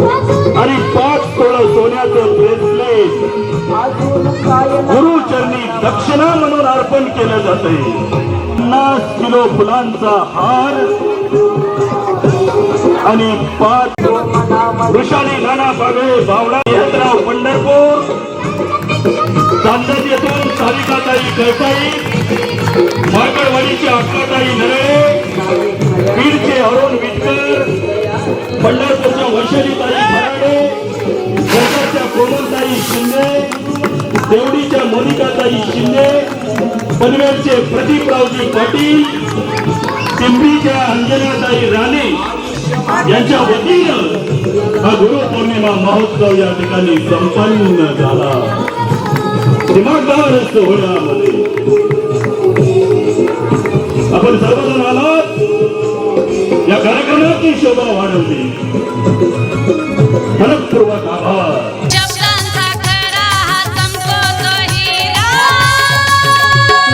आणि पाच तोळ सोन्याचं ब्रेसलेट गुरुचरणी दक्षिणा म्हणून अर्पण केलं जाते पन्नास किलो फुलांचा हार आणि पाच वृषाली नाना बागळे बावडा यात्रा पंढरपूर. चांदत येथून सारिकाताई कळसाई माकडवाडीची अक्काताई नरळे बीडचे अरुण विटकर पंढरपूरच्या वैशालीताई भराडे कोकणच्या कोमलताई शिंदे देवडीच्या मोनिकाताई शिंदे पनवेलचे प्रदीपरावजी पाटील पिंपरीच्या अंजनाताई राणे यांच्या वतीनं हा गुरुपौर्णिमा महोत्सव या ठिकाणी संपन्न झाला. दिमागदार सोहळ्यामध्ये आपण सर्वजण आलात कार्यक्रमाची शोभा वाढवली मनपूर्वक आभार. शब्दांचा खरा हा संपतो हिरा.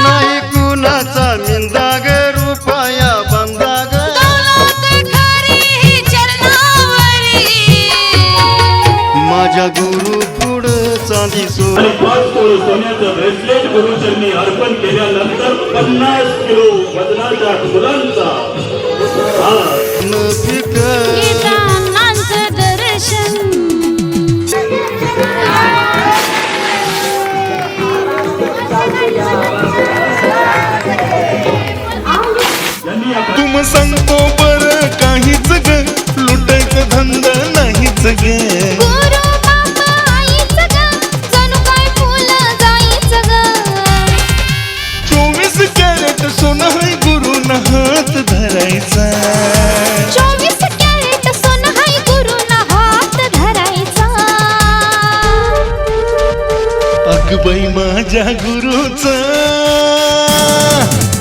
नाही कुणाचा मिंदाग रुपया बंदाग. दौलत खरी ही चरणावरी. माझ्या गुरु पुढ चांदी सो आणि पाच तोळ सोन्याचं ब्रेसलेट गुरुचरणी अर्पण केल्यानंतर पन्नास किलो वजनाच्या फुलांचा. हार न फिक तुम सांगतो बर काहीच ग लुटायचं धंदा नाहीच ग. अगबाई माझ्या गुरुचा.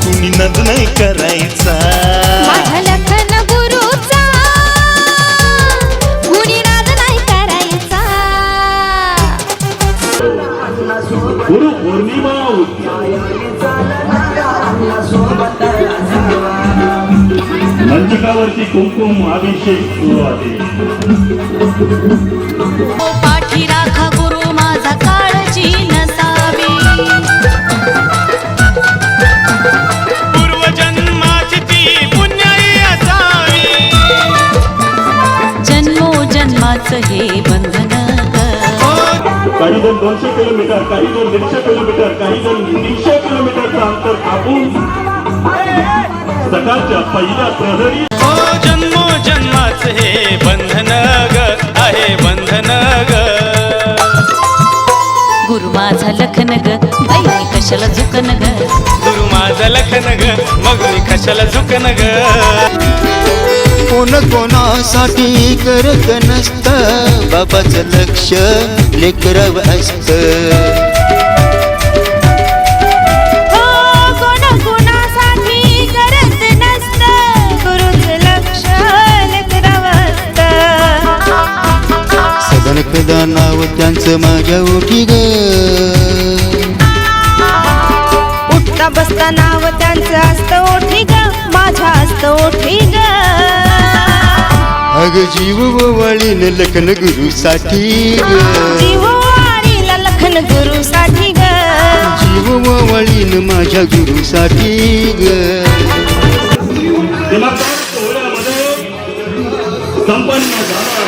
कुणी नद नाही करायचा. लखन गुरुचा. कुणी नाद नाही करायचा. गुरु पौर्णिमा उत्सव मंचकावरती कुंकुम अभिषेक सुरू आहे. पाठी राखा गुरु माझा काळजी. हे बंधन ग काही जण दोनशे किलोमीटर काही जण दीडशे किलोमीटर काही जण तीनशे किलोमीटरचं अंतर कापून सकाळच्या पहिल्या प्रहरी ओ जन्मो जन्माच हे बंधन ग आहे बंधन ग. गुरु माझा लखन ग बाई मी कशाला झुकन ग? गुरु माझं लखन ग मग मी कशाला झुकन ग? कोण कोणासाठी करत नसत. बाबाचं लक्ष लेकरव असत. कोण कोणासाठी करत नसत. गुरुच लक्ष लेकरावत सदन कदा नाव त्यांचं माझ्या ओठी ग. उठता बसता नाव त्यांचं असतं ओठी ग. माझ्या असतं ओठी ग. अग जीव वळीन लखन गुरुसाठी ग जीव वाणीला लखन गुरुसाठी ग जीव वळीन माझ्या गुरुसाठी ग दिमागदार सोहळ्यामध्ये संपन्न झाला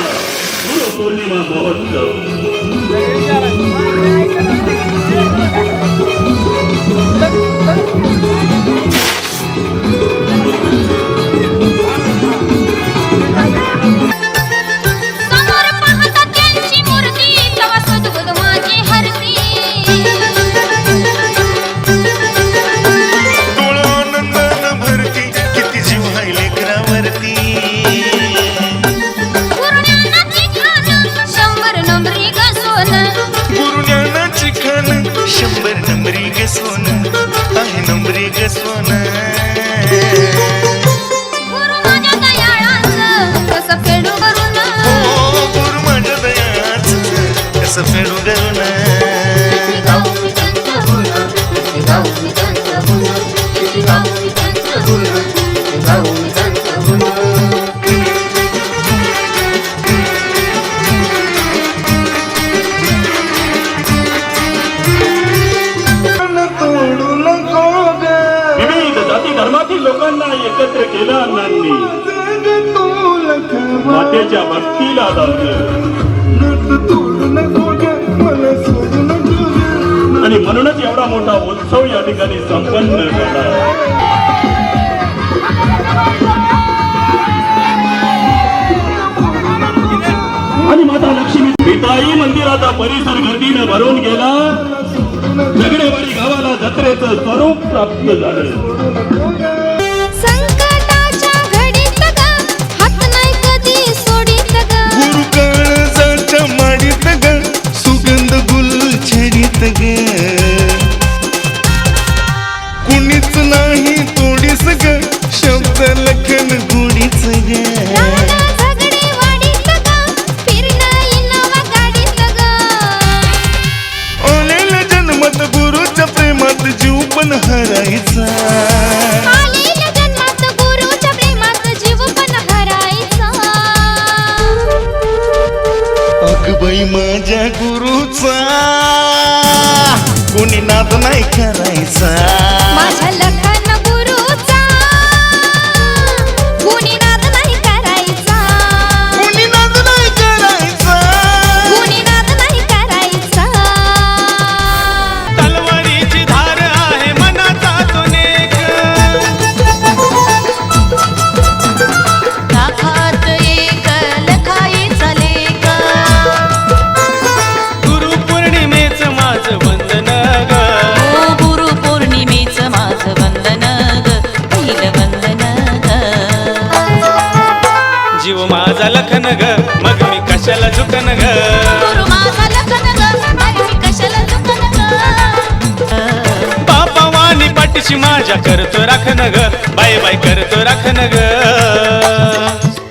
गुरु पौर्णिमा महोत्सव धर्मातील एकत्र केलं अण्णांनी. मातेच्या भक्तीला आणि म्हणूनच एवढा मोठा उत्सव या ठिकाणी संपन्न झाला. आणि माता लक्ष्मी पिताई मंदिराचा परिसर गर्दीनं भरून गेला. झगडेवाडी गावाला जत्रेचं स्वरूप प्राप्त झालं. कुणीच नाही तोडीस ग. शब्द लखन गुडीच ग. जन्मात गुरुच्या प्रेमात जीव पण हरायचा. माझ्या गुरुचा. कोणी नाद नाही करायचा. वाणी माझ्या करतो राखन ग. बाय बाय करतो राखन ग.